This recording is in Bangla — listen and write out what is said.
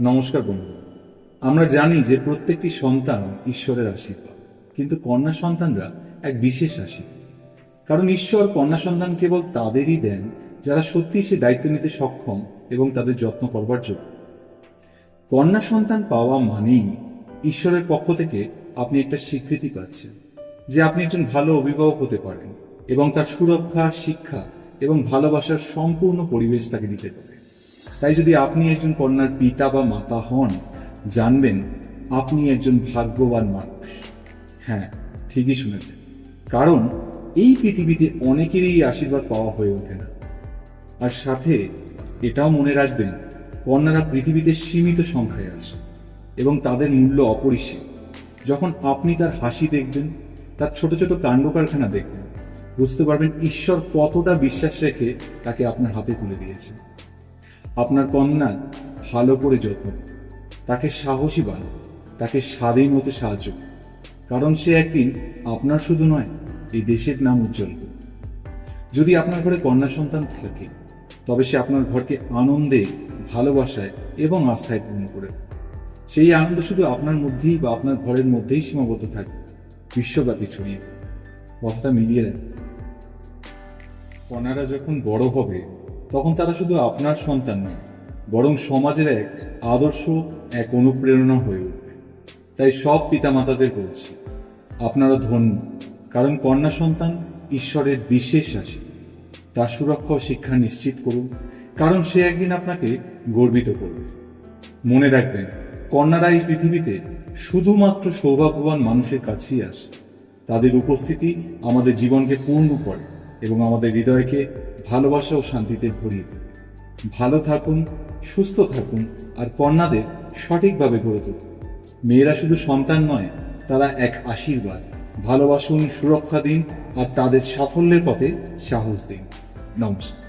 নমস্কার বন্ধু। আমরা জানি যে প্রত্যেকটি সন্তান ঈশ্বরের আশীর্বাদ, কিন্তু কন্যা সন্তানরা এক বিশেষ আশীর্বাদ। কারণ ঈশ্বর কন্যা সন্তান কেবল তাদেরই দেন যারা সত্যি সে দায়িত্ব নিতে সক্ষম এবং তাদের যত্ন করবার যোগ্য। কন্যা সন্তান পাওয়া মানেই ঈশ্বরের পক্ষ থেকে আপনি একটা স্বীকৃতি পাচ্ছেন যে আপনি একজন ভালো অভিভাবক হতে পারেন এবং তার সুরক্ষা, শিক্ষা এবং ভালোবাসার সম্পূর্ণ পরিবেশ তাকে দিতে পারে তাই যদি আপনি একজন কন্যার পিতা বা মাতা হন, জানবেন আপনি একজন ভাগ্যবান মানুষ। হ্যাঁ ঠিকই শুনেছেন। কারণ এই পৃথিবীতে অনেকেরই আশীর্বাদ পাওয়া হয়ে ওঠে না। আর সাথে এটাও মনে রাখবেন, কন্যারা পৃথিবীতে সীমিত সংখ্যায় আসে এবং তাদের মূল্য অপরিসীম। যখন আপনি তার হাসি দেখবেন, তার ছোট ছোট কাণ্ড কারখানা দেখবেন, বুঝতে পারবেন ঈশ্বর কতটা বিশ্বাস রেখে তাকে আপনার হাতে তুলে দিয়েছে আপনার কন্যা ভালো করে যত্ন তাকে সাহসী বানান, তাকে স্বাধীন হতে সাহায্য কারণ সে একদিন আপনার শুধু নয়, এই দেশের নাম উজ্জ্বল যদি আপনার ঘরে কন্যা সন্তান থাকে, তবে সে আপনার ঘরকে আনন্দে, ভালোবাসায় এবং আস্থায় পূর্ণ করে সেই আনন্দ শুধু আপনার মধ্যেই বা আপনার ঘরের মধ্যেই সীমাবদ্ধ থাকে বিশ্বব্যাপী ছড়িয়ে। কথাটা মিলিয়ে কন্যারা যখন বড় হবে তখন তারা শুধু আপনার সন্তান নয়, বরং সমাজের এক আদর্শ, এক অনুপ্রেরণা হয়ে উঠবে। তাই সব পিতামাতাদের বলছি, আপনারা ধন্য, কারণ কন্যা সন্তান ঈশ্বরের বিশেষ আশী তার সুরক্ষা ও শিক্ষা নিশ্চিত করুন, কারণ সে একদিন আপনাকে গর্বিত করবে। মনে রাখবেন, কন্যারা এই পৃথিবীতে শুধুমাত্র সৌভাগ্যবান মানুষের কাছেই আসে। তাদের উপস্থিতি আমাদের জীবনকে পূর্ণ করে। এবং আমাদের হৃদয়কে ভালোবাসা ও শান্তিতে ভরিয়ে দেয় ভালো থাকুন, সুস্থ থাকুন, আর কন্যাদের সঠিকভাবে গড়ে তুলুন। মেয়েরা শুধু সন্তান নয়, তারা এক আশীর্বাদ। ভালোবাসুন, সুরক্ষা দিন, আর তাদের সাফল্যের পথে সাহস দিন। নমস্কার।